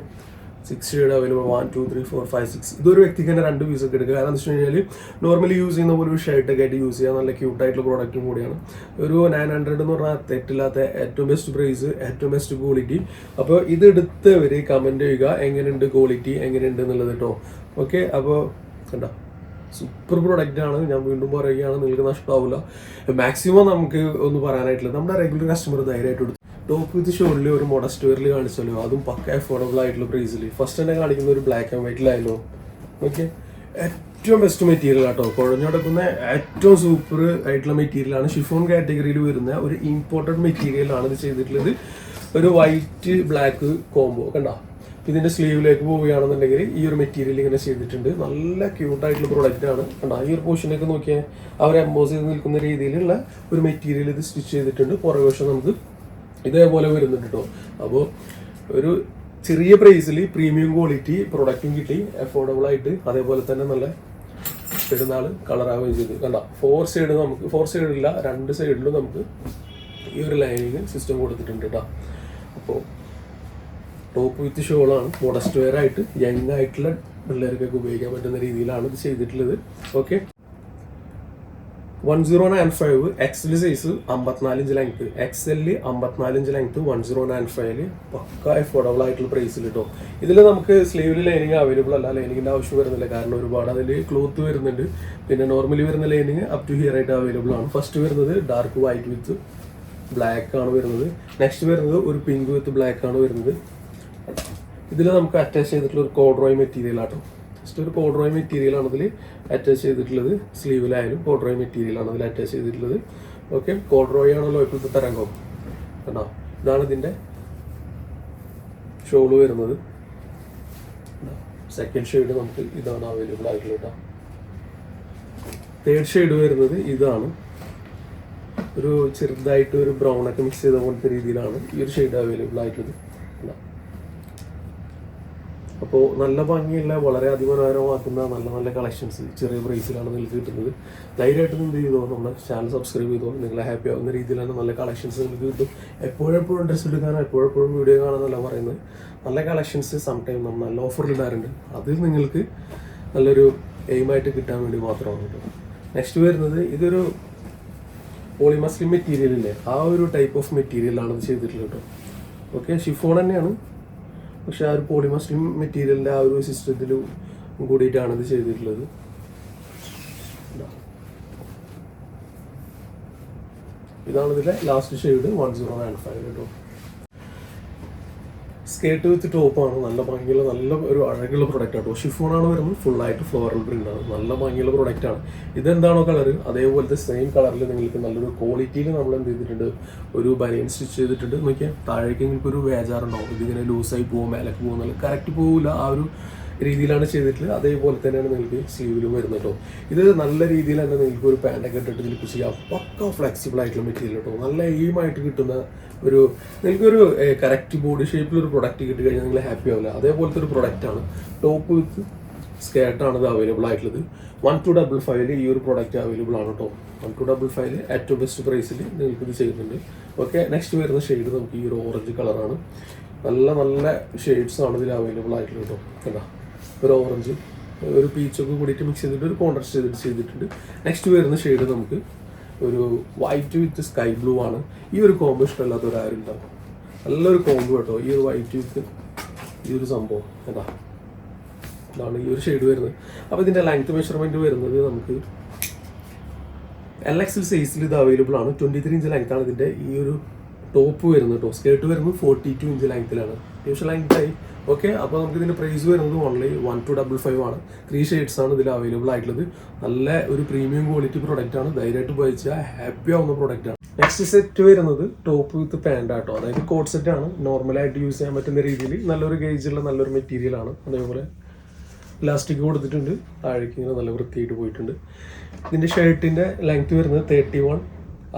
six shade available one two three four five six ഇതൊരു വ്യക്തിക്ക് തന്നെ രണ്ട് പീസ് ഒക്കെ എടുക്കുക കാരണം എന്താ വെച്ച് കഴിഞ്ഞാൽ നോർമലി യൂസ് ചെയ്യുന്ന പോലെ ഒരു ഷർട്ട് ഒക്കെ ആയിട്ട് യൂസ് ചെയ്യാൻ നല്ല ക്യൂട്ട് ആയിട്ടുള്ള പ്രോഡക്റ്റും കൂടിയാണ്. ഒരു നയൻ ഹൺഡ്രഡ് എന്ന് പറഞ്ഞാൽ തെറ്റില്ലാത്ത ഏറ്റവും ബെസ്റ്റ് പ്രൈസ് ഏറ്റവും ബെസ്റ്റ് ക്വാളിറ്റി അപ്പോൾ ഇത് എടുത്തവർ കമന്റ് ചെയ്യുക. എങ്ങനെയുണ്ട് ക്വാളിറ്റി എങ്ങനെയുണ്ട് എന്നുള്ളത് കേട്ടോ. ഓക്കെ അപ്പോൾ കണ്ടോ? സൂപ്പർ പ്രൊഡക്റ്റ് ആണ്. ഞാൻ വീണ്ടും പറയുകയാണ് നിങ്ങൾക്ക് നഷ്ടമാവില്ല മാക്സിമം നമുക്ക് ഒന്ന് പറയാനായിട്ടില്ല. നമ്മുടെ റെഗുലർ കസ്റ്റമർ ധൈര്യമായിട്ട് എടുത്തു. ടോപ്പ് വിത്ത് ഷോളിൽ ഒരു മോഡസ്റ്റ് വെയറിൽ കാണിച്ചല്ലോ. അതും പക്ക അഫോർഡബിൾ ആയിട്ടുള്ള പ്രൈസിൽ ഫസ്റ്റ് തന്നെ കാണിക്കുന്ന ഒരു ബ്ലാക്ക് ആൻഡ് വൈറ്റിലായല്ലോ ഓക്കെ ഏറ്റവും ബെസ്റ്റ് മെറ്റീരിയൽ ആട്ടോ. കുഴഞ്ഞടക്കുന്ന ഏറ്റവും സൂപ്പർ ആയിട്ടുള്ള മെറ്റീരിയലാണ് ഷിഫോൺ കാറ്റഗറിയിൽ വരുന്ന ഒരു ഇമ്പോർട്ടന്റ് മെറ്റീരിയലാണ് ഇത് ചെയ്തിട്ടുള്ളത്. ഒരു വൈറ്റ് ബ്ലാക്ക് കോംബോ കണ്ടോ? ഇതിന്റെ സ്ലീവിലേക്ക് പോവുകയാണെന്നുണ്ടെങ്കിൽ ഈ ഒരു മെറ്റീരിയൽ ഇങ്ങനെ ചെയ്തിട്ടുണ്ട്. നല്ല ക്യൂട്ട് ആയിട്ടുള്ള പ്രൊഡക്റ്റ് ആണ്. കണ്ടോ ഈ ഒരു പോർഷനൊക്കെ നോക്കിയാൽ അവർ എംബോസ് ചെയ്ത് നിൽക്കുന്ന രീതിയിലുള്ള ഒരു മെറ്റീരിയൽ ഇത് സ്റ്റിച്ച് ചെയ്തിട്ടുണ്ട്. പുറകെ വശം നമുക്ക് ഇതേപോലെ വരുന്നുണ്ട് കേട്ടോ അപ്പോൾ ഒരു ചെറിയ പ്രൈസിൽ പ്രീമിയം ക്വാളിറ്റി പ്രൊഡക്റ്റും കിട്ടി. അഫോർഡബിൾ ആയിട്ട് അതേപോലെ തന്നെ നല്ല പെരുന്നാൾ കളറാവുകയും ചെയ്തു. കണ്ട ഫോർ സൈഡ് നമുക്ക് ഫോർ സൈഡില്ല രണ്ട് സൈഡിലും നമുക്ക് ഈ ഒരു ലൈനിങ് സിസ്റ്റം കൊടുത്തിട്ടുണ്ട് കേട്ടോ അപ്പോൾ ടോപ്പ് വിത്ത് ഷോളാണ് മോഡസ്റ്റ് വെയർ ആയിട്ട് യങ് ആയിട്ടുള്ള പിള്ളേർക്കൊക്കെ ഉപയോഗിക്കാൻ പറ്റുന്ന രീതിയിലാണ് ഇത് ചെയ്തിട്ടുള്ളത്. Okay one zero nine five XL size അമ്പത്തിനാലിഞ്ച് length എക്സെല്ലിൽ അമ്പത്തിനാലിഞ്ച് ലെങ്ത് വൺ സീറോ നയൻ ഫൈവിൽ പക്ക അഫോർഡബിൾ ആയിട്ടുള്ള പ്രൈസിൽ കിട്ടും ഇതിൽ നമുക്ക് സ്ലീവിൽ ലൈനിങ് അവൈലബിൾ അല്ല. ലൈനിങ്ങിന്റെ ആവശ്യം വരുന്നില്ല. കാരണം ഒരുപാട് അതിൽ ക്ലോത്ത് വരുന്നുണ്ട്. പിന്നെ നോർമലി വരുന്ന ലൈനിങ് അപ് ടു ഹിയർ ആയിട്ട് അവൈലബിൾ ആണ്. ഫസ്റ്റ് വരുന്നത് ഡാർക്ക് വൈറ്റ് വിത്ത് ബ്ലാക്ക് ആണ് വരുന്നത്. നെക്സ്റ്റ് വരുന്നത് ഒരു പിങ്ക് വിത്ത് ബ്ലാക്ക് ആണ് വരുന്നത്. ഇതിൽ നമുക്ക് അറ്റാച്ച് ചെയ്തിട്ടുള്ള ഒരു കോഡ്രോയ് മെറ്റീരിയൽ ആട്ടോ. ജസ്റ്റ് ഒരു കോഡ്രോയ് മെറ്റീരിയൽ ആണ് ഇതിൽ അറ്റാച്ച് ചെയ്തിട്ടുള്ളത്. സ്ലീവിലായാലും കോഡ്രോയ് മെറ്റീരിയൽ ആണ് ഇതിൽ അറ്റാച്ച് ചെയ്തിട്ടുള്ളത്. ഓക്കെ കോഡ്രോയ് ആണല്ലോ ഇപ്പോഴത്തെ തരംഗം. കണ്ടോ? ഇതാണ് ഇതിന്റെ ഷോൾ വരുന്നത്. സെക്കൻഡ് ഷെയ്ഡ് നമുക്ക് ഇതാണ് അവൈലബിൾ ആയിട്ടുള്ളത് കേട്ടോ. തേർഡ് ഷെയ്ഡ് വരുന്നത് ഇതാണ്. ഒരു ചെറുതായിട്ട് ഒരു ബ്രൗൺ ഒക്കെ മിക്സ് ചെയ്ത പോലത്തെ രീതിയിലാണ് ഈ ഒരു ഷെയ്ഡ് അവൈലബിൾ ആയിട്ടുള്ളത്? അപ്പോൾ നല്ല ഭംഗിയുള്ള വളരെ അതിമനോഹരമാക്കുന്ന നല്ല നല്ല കളക്ഷൻസ് ചെറിയ പ്രൈസിലാണ് നിങ്ങൾക്ക് കിട്ടുന്നത്. ധൈര്യമായിട്ട് എന്ത് ചെയ്തോ നമ്മുടെ ചാനൽ സബ്സ്ക്രൈബ് ചെയ്തോ നിങ്ങളെ ഹാപ്പി ആവുന്ന രീതിയിലാണ് നല്ല കളക്ഷൻസ് നിങ്ങൾക്ക് കിട്ടും. എപ്പോഴെപ്പോഴും ഡ്രസ്സ് എടുക്കാനോ എപ്പോഴെപ്പോഴും വീഡിയോ കാണാനല്ല പറയുന്നത്. നല്ല കളക്ഷൻസ് സം ടൈം നമ്മൾ നല്ല ഓഫറിൽ ഇടാറുണ്ട്. അത് നിങ്ങൾക്ക് നല്ലൊരു എയിമായിട്ട് കിട്ടാൻ വേണ്ടി മാത്രമാണ് കേട്ടോ നെക്സ്റ്റ് വരുന്നത് ഇതൊരു പോളിമസ്ലിം മെറ്റീരിയലില്ലേ ആ ഒരു ടൈപ്പ് ഓഫ് മെറ്റീരിയലാണ് ചെയ്തിട്ടുള്ളത് കേട്ടോ. ഓക്കെ ഷിഫോൺ തന്നെയാണ്. പക്ഷെ ആ ഒരു പോളിമസ്ലിം മെറ്റീരിയലിന്റെ ആ ഒരു സിസ്റ്റത്തിൽ കൂടിയിട്ടാണ് ഇത് ചെയ്തിട്ടുള്ളത്. ഇതാണ് ഇതിലെ last shade one zero nine five കേട്ടോ സ്കേർട്ട് വിത്ത് ടോപ്പാണ് നല്ല ഭംഗിയുള്ള നല്ല ഒരു അഴകുള്ള പ്രൊഡക്റ്റ് ആട്ടോ ഷിഫോൺ ആണ് വരുന്നത്. ഫുൾ ആയിട്ട് ഫ്ലോറൽ പ്രിന്റ് ആണ്. നല്ല ഭംഗിയുള്ള പ്രൊഡക്റ്റ് ആണ്. ഇതെന്താണോ കളർ അതേപോലത്തെ സെയിം കളറിൽ നിങ്ങൾക്ക് നല്ലൊരു ക്വാളിറ്റിയിൽ നമ്മൾ എന്ത് ചെയ്തിട്ടുണ്ട്? ഒരു ബനിയൻ സ്റ്റിച്ച് ചെയ്തിട്ടുണ്ട്. നോക്കിയാൽ താഴേക്ക് നിങ്ങൾക്ക് ഒരു വേജാറുണ്ടാവും. ഇതിങ്ങനെ ലൂസായി പോകും മേലേക്ക് പോകുന്നില്ല കറക്റ്റ് പോകില്ല ആ ഒരു രീതിയിലാണ് ചെയ്തിട്ടുള്ളത്. അതേപോലെ തന്നെയാണ് നിങ്ങൾക്ക് സ്ലീവിലും വരുന്നത് കേട്ടോ. ഇത് നല്ല രീതിയിൽ തന്നെ നിങ്ങൾക്ക് ഒരു പാന്റൊക്കെ ഇട്ടിട്ട് ഇതിൽ ചെയ്യാം. പക്ക ഫ്ലെക്സിബിൾ ആയിട്ടുള്ള മെറ്റീരിയൽ കേട്ടോ. നല്ല എയിമായിട്ട് കിട്ടുന്ന ഒരു നിങ്ങൾക്കൊരു കറക്റ്റ് ബോഡി ഷേപ്പിൽ ഒരു പ്രൊഡക്റ്റ് കിട്ടി കഴിഞ്ഞാൽ നിങ്ങൾ ഹാപ്പി ആവില്ല. അതേപോലത്തെ ഒരു പ്രൊഡക്റ്റാണ് ടോപ്പ് വിത്ത് സ്കേർട്ടാണ് ഇത് അവൈലബിൾ ആയിട്ടുള്ളത്. വൺ ടു ഡബിൾ ഫൈവിൽ ഈ ഒരു പ്രോഡക്റ്റ് അവൈലബിൾ ആണ് കേട്ടോ. വൺ ടു ഡബിൾ ഫൈവിൽ ഏറ്റവും ബെസ്റ്റ് പ്രൈസിൽ നിങ്ങൾക്ക് ഇത് ചെയ്യുന്നുണ്ട്. ഓക്കെ നെക്സ്റ്റ് വരുന്ന ഷെയ്ഡ് നമുക്ക് ഈ ഒരു ഓറഞ്ച് കളറാണ് നല്ല നല്ല ഷെയ്ഡ്സ് ആണ് ഇതിൽ അവൈലബിൾ ആയിട്ടുള്ളത് കേട്ടോ. കണ്ടാ? ഒരു ഓറഞ്ച് ഒരു പീച്ചൊക്കെ കൂടിയിട്ട് മിക്സ് ചെയ്തിട്ട് ഒരു കോൺട്രാസ്റ്റ് ചെയ്തിട്ട് ചെയ്തിട്ടുണ്ട്. നെക്സ്റ്റ് വരുന്ന ഷെയ്ഡ് നമുക്ക് ഒരു വൈറ്റ് വിത്ത് സ്കൈ ബ്ലൂ ആണ്. ഈ ഒരു കോംബോ ഇഷ്ടമല്ലാത്തവരാരും ഉണ്ടാവും നല്ലൊരു കോംബോ കേട്ടോ. ഈ ഒരു വൈറ്റ് വിത്ത് ഈ ഒരു സംഭവം. അതാ. ഇതാണ് ഈ ഒരു ഷെയ്ഡ് വരുന്നത്. അപ്പോൾ ഇതിന്റെ ലെങ്ത് മെഷർമെന്റ് വരുന്നത് നമുക്ക് എൽ എക്സ് സൈസിൽ ഇത് അവൈലബിൾ ആണ്. ട്വന്റി ത്രീ ഇഞ്ച് ലെങ്ത് ആണ് ഇതിന്റെ ഈ ഒരു ടോപ്പ് വരുന്നത്. കേട്ടോ സ്കേർട്ട് വരുന്നത് ഫോർട്ടി ടു ഇഞ്ച് ലെങ്ത്തിലാണ് അത്യാവശ്യം ലെങ്ത് ആയി. ഓക്കെ അപ്പോൾ നമുക്ക് ഇതിന്റെ പ്രൈസ് വരുന്നത് only one two double five ആണ്. ത്രീ ഷെയ്ഡ്സ് ആണ് ഇതിൽ അവൈലബിൾ ആയിട്ടുള്ളത്. നല്ല ഒരു പ്രീമിയം ക്വാളിറ്റി പ്രോഡക്റ്റ് ആണ്. ധൈര്യമായിട്ട് ഉപയോഗിച്ചാൽ ഹാപ്പി ആവുന്ന പ്രോഡക്റ്റ് ആണ്. നെക്സ്റ്റ് സെറ്റ് വരുന്നത് ടോപ്പ് വിത്ത് പാന്റ് ആട്ടോ. അതായത് കോട്ട് സെറ്റ് ആണ്. നോർമലായിട്ട് യൂസ് ചെയ്യാൻ പറ്റുന്ന രീതിയിൽ നല്ലൊരു ഗേജുള്ള നല്ലൊരു മെറ്റീരിയൽ ആണ്. അതേപോലെ ഇലാസ്റ്റിക് കൊടുത്തിട്ടുണ്ട്. താഴേക്ക് ഇങ്ങനെ നല്ല വൃത്തിയായിട്ട് പോയിട്ടുണ്ട്. ഇതിന്റെ ഷർട്ടിന്റെ ലെങ്ത് വരുന്നത് തേർട്ടി വൺ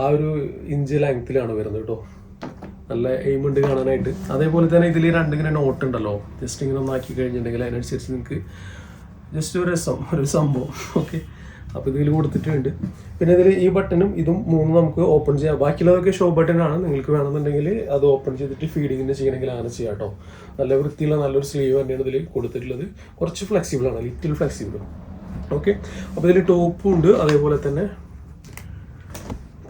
ആ ഒരു ഇഞ്ച് ലെങ്ത്തിലാണ് വരുന്നത് കേട്ടോ നല്ല എയിം ഉണ്ട് കാണാനായിട്ട്. അതേപോലെ തന്നെ ഇതിൽ രണ്ടിങ്ങനെ നോട്ട് ഉണ്ടല്ലോ. ജസ്റ്റ് ഇങ്ങനെ ഒന്നാക്കി കഴിഞ്ഞിട്ടുണ്ടെങ്കിൽ അതിനനുസരിച്ച് നിങ്ങൾക്ക് ജസ്റ്റ് ഒരു രസം ഒരു സംഭവം. ഓക്കെ അപ്പോൾ ഇതിൽ കൊടുത്തിട്ടുണ്ട്. പിന്നെ ഇതിൽ ഈ ബട്ടണും ഇതും മൂന്നും നമുക്ക് ഓപ്പൺ ചെയ്യാം. ബാക്കിയുള്ളതൊക്കെ ഷോ ബട്ടൺ ആണ്. നിങ്ങൾക്ക് വേണമെന്നുണ്ടെങ്കിൽ അത് ഓപ്പൺ ചെയ്തിട്ട് ഫീഡിങ്ങിന് ചെയ്യണമെങ്കിൽ അങ്ങനെ ചെയ്യാം കേട്ടോ നല്ല വൃത്തിയുള്ള നല്ലൊരു സ്ലീവ് തന്നെയാണ് ഇതിൽ കൊടുത്തിട്ടുള്ളത്. കുറച്ച് ഫ്ലെക്സിബിൾ ആണ്. ലിറ്റിൽ ഫ്ലെക്സിബിൾ ഓക്കെ അപ്പോൾ ഇതിൽ ടോപ്പും ഉണ്ട്. അതേപോലെ തന്നെ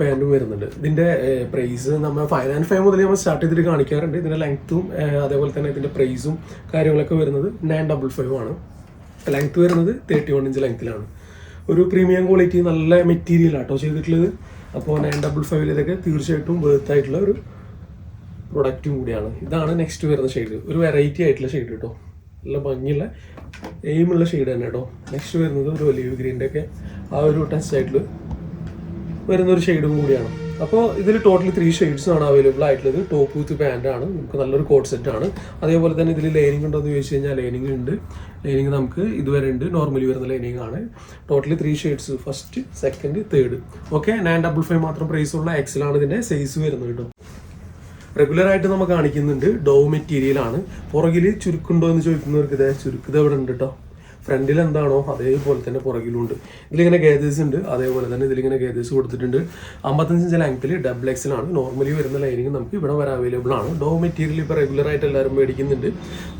പാന്റും വരുന്നുണ്ട്. ഇതിന്റെ പ്രൈസ് നമ്മൾ ഫൈവ് ആൻഡ് ഫൈവ് മുതൽ നമ്മൾ സ്റ്റാർട്ട് ചെയ്തിട്ട് കാണിക്കാറുണ്ട്. ഇതിന്റെ ലെങ്ത്തും അതേപോലെ തന്നെ ഇതിന്റെ പ്രൈസും കാര്യങ്ങളൊക്കെ വരുന്നത് നയൻ ഡബിൾ ഫൈവ് ആണ്. ലെങ്ത്ത് വരുന്നത് തേർട്ടി വൺ ഇഞ്ച് ലെങ്ത്തിലാണ് ഒരു പ്രീമിയം ക്വാളിറ്റി നല്ല മെറ്റീരിയൽ ആട്ടോ ചെയ്തിട്ടുള്ളത്. അപ്പോൾ നയൻ ഡബിൾ ഫൈവിൽ ഇതൊക്കെ തീർച്ചയായിട്ടും വേർത്ത് ആയിട്ടുള്ള ഒരു പ്രൊഡക്റ്റും കൂടിയാണ്. ഇതാണ് നെക്സ്റ്റ് വരുന്ന ഷെയ്ഡ് ഒരു വെറൈറ്റി ആയിട്ടുള്ള ഷെയ്ഡ് കേട്ടോ നല്ല ഭംഗിയുള്ള എയിമുള്ള ഷെയ്ഡ് തന്നെ കേട്ടോ നെക്സ്റ്റ് വരുന്നത് ഒരു ഒലിവ് ഗ്രീന്റെ ഒക്കെ ആ ഒരു ടച്ച് ആയിട്ടുള്ള വരുന്ന ഒരു ഷെയ്ഡും കൂടിയാണ്. അപ്പോൾ ഇതിൽ ടോട്ടലി ത്രീ ഷെയ്ഡ്സ് ആണ് അവൈലബിൾ ആയിട്ടുള്ളത്. ടോപ്പ് വിത്ത് പാന്റ് ആണ്. നമുക്ക് നല്ലൊരു കോട്ട് സെറ്റ് ആണ്. അതേപോലെ തന്നെ ഇതിൽ ലൈനിങ് ഉണ്ടോ എന്ന് ചോദിച്ചു കഴിഞ്ഞാൽ ലൈനിങ് ഉണ്ട്. ലൈനിങ് നമുക്ക് ഇതുവരെ ഉണ്ട്. നോർമലി വരുന്ന ലൈനിങ് ആണ്. Totally three shades first second third okay nine double five മാത്രം പ്രൈസ് ഉള്ള എക്സലാണ് ഇതിന്റെ സൈസ് വരുന്നത് കേട്ടോ. റെഗുലറായിട്ട് നമ്മൾ കാണിക്കുന്നുണ്ട്. ഡോ മെറ്റീരിയൽ ആണ്. പുറകിൽ ചുരുക്കുണ്ടോ എന്ന് ചോദിക്കുന്നവർക്ക് ഇതേ ചുരുക്കിത് എവിടെ ഉണ്ട് കേട്ടോ ഫ്രണ്ടിൽ എന്താണോ അതേപോലെ തന്നെ പുറകിലുണ്ട്. ഇതിലിങ്ങനെ ഗേദേഴ്സ് ഉണ്ട് അതേപോലെ തന്നെ ഇതിലിങ്ങനെ ഗേദേഴ്സ് കൊടുത്തിട്ടുണ്ട്. അമ്പത്തഞ്ച് ഇഞ്ച് ലെങ്ത്തിൽ ഡബിൾ എക്സിലാണ് നോർമലി വരുന്ന ലൈനിങ് നമുക്ക് ഇവിടെ വരെ അവൈലബിൾ ആണ്. ഡോ മെറ്റീരിയൽ ഇപ്പോൾ റെഗുലർ ആയിട്ട് എല്ലാവരും മേടിക്കുന്നുണ്ട്.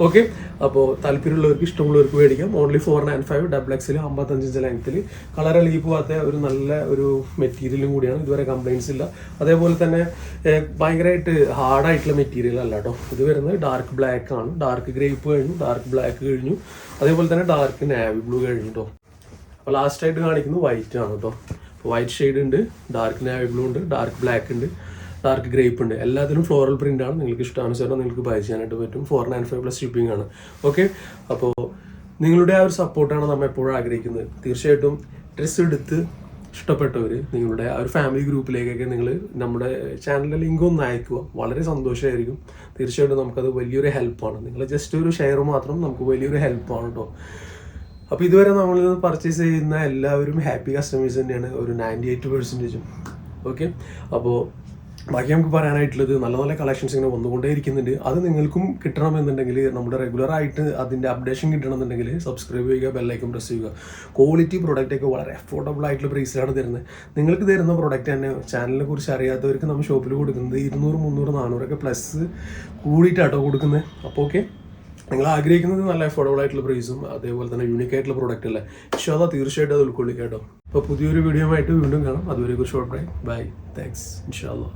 ഓക്കെ അപ്പോൾ താല്പര്യമുള്ളവർക്ക് ഇഷ്ടമുള്ളവർക്ക് മേടിക്കാം. Only four nine five double എക്സിൽ അമ്പത്തഞ്ച് ഇഞ്ച് ലെങ്ത്തിൽ കളർ അഴുകി പോകാത്ത ഒരു നല്ല ഒരു മെറ്റീരിയലും കൂടിയാണ്. ഇതുവരെ കംപ്ലയിൻസ് ഇല്ല. അതേപോലെ തന്നെ ഭയങ്കരമായിട്ട് ഹാർഡായിട്ടുള്ള മെറ്റീരിയൽ അല്ല കേട്ടോ ഇത് വരുന്നത് ഡാർക്ക് ബ്ലാക്ക് ആണ്. ഡാർക്ക് ഗ്രേപ്പ് കഴിഞ്ഞു ഡാർക്ക് ബ്ലാക്ക് കഴിഞ്ഞു. അതേപോലെ തന്നെ ഡാർക്ക് നാവി ബ്ലൂ കഴിഞ്ഞു കേട്ടോ അപ്പോൾ ലാസ്റ്റ് ആയിട്ട് കാണിക്കുന്നത് വൈറ്റ് ആണ് കേട്ടോ അപ്പോൾ വൈറ്റ് ഷെയ്ഡ് ഉണ്ട് ഡാർക്ക് നാവി ബ്ലൂ ഉണ്ട് ഡാർക്ക് ബ്ലാക്ക് ഉണ്ട് ഡാർക്ക് ഗ്രേപ്പ് ഉണ്ട്. എല്ലാത്തിലും ഫ്ലോറൽ പ്രിന്റ് ആണ്. നിങ്ങൾക്ക് ഇഷ്ടാനുസരണം നിങ്ങൾക്ക് ബൈ ചെയ്യാനായിട്ട് പറ്റും. Four nine five plus shipping ആണ്. ഓക്കെ അപ്പോൾ നിങ്ങളുടെ ആ ഒരു സപ്പോർട്ടാണ് നമ്മൾ എപ്പോഴും ആഗ്രഹിക്കുന്നത്. തീർച്ചയായിട്ടും ഡ്രസ്സ് എടുത്ത് ഇഷ്ടപ്പെട്ടവർ നിങ്ങളുടെ ആ ഒരു ഫാമിലി ഗ്രൂപ്പിലേക്കൊക്കെ നിങ്ങൾ നമ്മുടെ ചാനലിലെ ലിങ്ക് ഒന്ന് അയക്കുക. വളരെ സന്തോഷമായിരിക്കും തീർച്ചയായിട്ടും നമുക്കത് വലിയൊരു ഹെൽപ്പാണ് നിങ്ങൾ ജസ്റ്റ് ഒരു ഷെയർ മാത്രം നമുക്ക് വലിയൊരു ഹെൽപ്പാണ് കേട്ടോ അപ്പോൾ ഇതുവരെ നമ്മളിൽ നിന്ന് പർച്ചേസ് ചെയ്യുന്ന എല്ലാവരും ഹാപ്പി കസ്റ്റമേഴ്സ് തന്നെയാണ്. ഒരു നയന്റി എയ്റ്റ് പെർസെന്റേജും ഓക്കെ അപ്പോൾ ബാക്കി നമുക്ക് പറയാനായിട്ടുള്ളത് നല്ല നല്ല കളക്ഷൻസ് ഇങ്ങനെ വന്നുകൊണ്ടേ ഇരിക്കുന്നുണ്ട് അത് നിങ്ങൾക്കും കിട്ടണമെന്നുണ്ടെങ്കിൽ നമ്മുടെ റെഗുലർ ആയിട്ട് അതിന്റെ അപ്ഡേഷൻ കിട്ടണമെന്നുണ്ടെങ്കിൽ സബ്സ്ക്രൈബ് ചെയ്യുക ബെല്ലൈക്കൺ പ്രസ് ചെയ്യുക. ക്വാളിറ്റി പ്രോഡക്റ്റ് ഒക്കെ വളരെ അഫോർഡബിൾ ആയിട്ടുള്ള പ്രൈസിലാണ് തരുന്നത്. നിങ്ങൾക്ക് തരുന്ന പ്രോഡക്റ്റ് തന്നെ ചാനലിനെ കുറിച്ച് അറിയാത്തവർക്ക് നമ്മൾ ഷോപ്പിൽ കൊടുക്കുന്നത് ഇരുന്നൂറ് മുന്നൂറ് നാനൂറൊക്കെ പ്ലസ് കൂടിയിട്ടാട്ടോ കൊടുക്കുന്നത്. അപ്പോൾ ഓക്കെ നിങ്ങൾ ആഗ്രഹിക്കുന്നത് നല്ല അഫോർഡബിൾ ആയിട്ടുള്ള പ്രൈസും അതേപോലെ തന്നെ യൂണിക് ആയിട്ടുള്ള പ്രോഡക്റ്റ് അല്ലേ? പക്ഷേ അതാ തീർച്ചയായിട്ടും അത് ഉൾക്കൊള്ളിക്കാം കേട്ടോ അപ്പോൾ പുതിയൊരു വീഡിയോ ആയിട്ട് വീണ്ടും കാണാം. അതുവരെ ഒരു ഷോർട്ട് ബ്രൈ ബൈ താങ്ക്സ് ഇൻഷാല്ലാ